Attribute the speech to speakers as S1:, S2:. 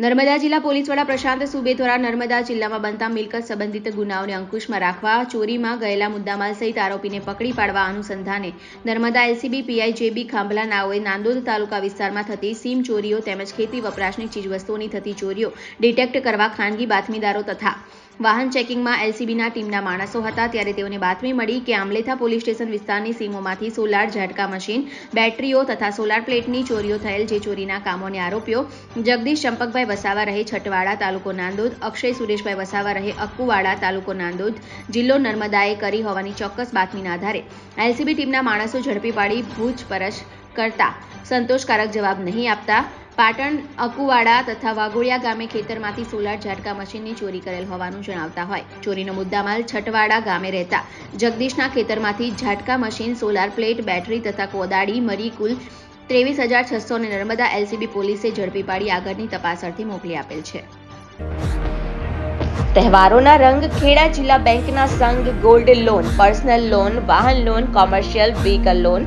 S1: નર્મદા જિલ્લા પોલીસ વડા પ્રશાંત સુબે દ્વારા નર્મદા જિલ્લામાં બનતા મિલકત સંબંધિત ગુનાઓને અંકુશમાં રાખવા, ચોરીમાં ગયેલા મુદ્દામાલ સહિત આરોપીને પકડી પાડવા અનુસંધાને Narmada LCB, PI JB Khambhala નાઓએ Nandod તાલુકા વિસ્તારમાં થતી સીમ ચોરીઓ તેમજ ખેતી વપરાશની ચીજવસ્તુઓની થતી ચોરીઓ ડિટેક્ટ કરવા ખાનગી બાતમીદારો તથા વાહન ચેકિંગમાં એલસીબીના ટીમના માણસો હતા ત્યારે તેઓને બાતમી મળી કે આમલેથા પોલીસ સ્ટેશન વિસ્તારની સીમોમાંથી સોલાર ઝાટકા મશીન, બેટરીઓ તથા સોલાર પ્લેટની ચોરીઓ થયેલ જે ચોરીના કામોને આરોપીઓ જગદીશ ચંપકભાઈ વસાવા રહે છટવાડા તાલુકો નાંદોદ, અક્ષય સુરેશભાઈ વસાવા રહે અક્કુવાડા તાલુકો નાંદોદ જિલ્લો નર્મદાએ કરી હોવાની ચોક્કસ બાતમીના આધારે એલસીબી ટીમના માણસો ઝડપી પાડી પૂછપરછ કરતા સંતોષકારક જવાબ નહીં આપતા પાટણ, અકુવાડા તથા વાઘોડિયા ગામે ખેતરમાંથી સોલાર ઝાટકા મશીનની ચોરી કરેલ હોવાનું જણાવતા હોય. ચોરીનો મુદ્દામાલ છટવાડા ગામે રહેતા જગદીશના ખેતરમાંથી ઝાટકા મશીન, સોલાર પ્લેટ, બેટરી તથા કોદાળી મરી કુલ ત્રેવીસ હજાર છસો ને નર્મદા એલસીબી પોલીસે ઝડપી પાડી આગળની તપાસ અર્થે મોકલી આપેલ છે.
S2: તહેવારોના રંગ ખેડા જિલ્લા બેંકના સંઘ ગોલ્ડ લોન, પર્સનલ લોન, વાહન loan, commercial vehicle loan